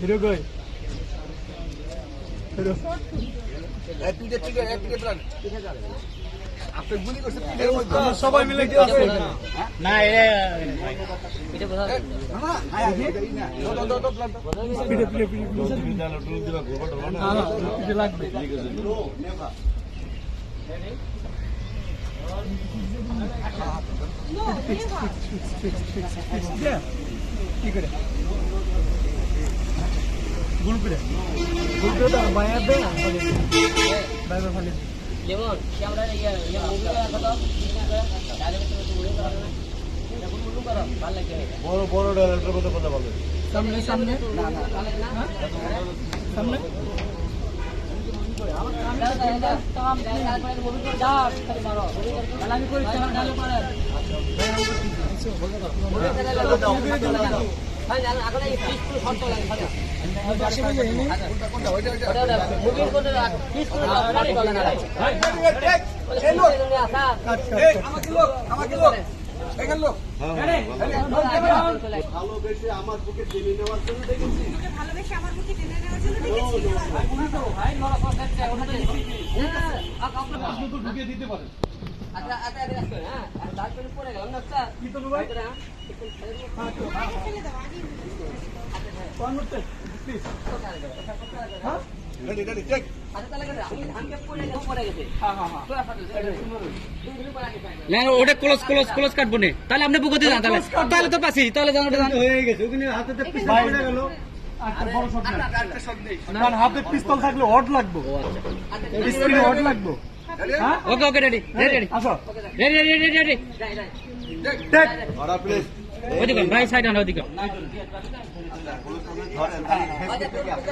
Hero কই hero সবাই মিলে না হ্যাঁ হ্যাঁ, লাগবে Yeah. কি করে গুল করে গুল করে দাও বাইরে দে ফালি বাইরে ফালি যেমন ক্যামেরা ইয়ে ইয়ে মুভি করা কথা ডাইরেক্ট তুমি মুভি করা না যখন মুভি করো ভালো লাগে বড় বড় ডাইরেক্টর কথা কথা বলে সামনে সামনে ভালো না সামনে আমি করি চালা পারে হ্যাঁ আমাকে লোক আমাকে লোক ভালোবেসে আমার বুকে টেনে নেওয়ার জন্য দেখেছি। ভালোবেসে আমার বুকে টেনে নেওয়ার জন্য ডেকেছি আচ্ছা আচ্ছা আচ্ছা হ্যাঁ তারপরে পড়ে গেলাম না স্যার কি তো ভাই? হ্যাঁ আচ্ছা হ্যাঁ হ্যাঁ হ্যাঁ না ওটা ক্লোজ ক্লোজ ক্লোজ কাটবো নে। তাহলে আপনি বুকতে যান তাহলে। তাহলে তো পাসি তাহলে জানো। হয়ে গেছে ওখানে হাতে পড়ে গেল। একটা বড় শট কারণ হাতে পিস্তল থাকলে হট লাগবে। স্ক্রিনে hot okay okay ready ready ready ready ready ready ready take ওরা প্লিজ ওদিকে রাইট সাইড আনো ওদিকে হেড থেকে আসে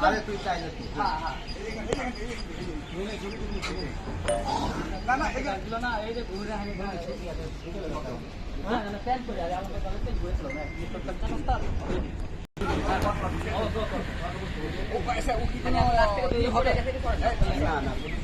আরে তুই চাই না না।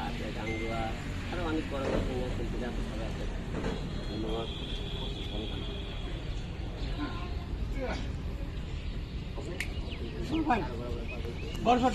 আছে গাঙ্গুয়া আরো অনেক বড় বড় সিনিয়র শিল্পীরা সবাই আছে ধন্যবাদ বড় শট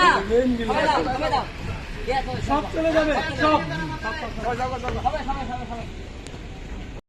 হ্যাঁ মেন সব চলে যাবে সব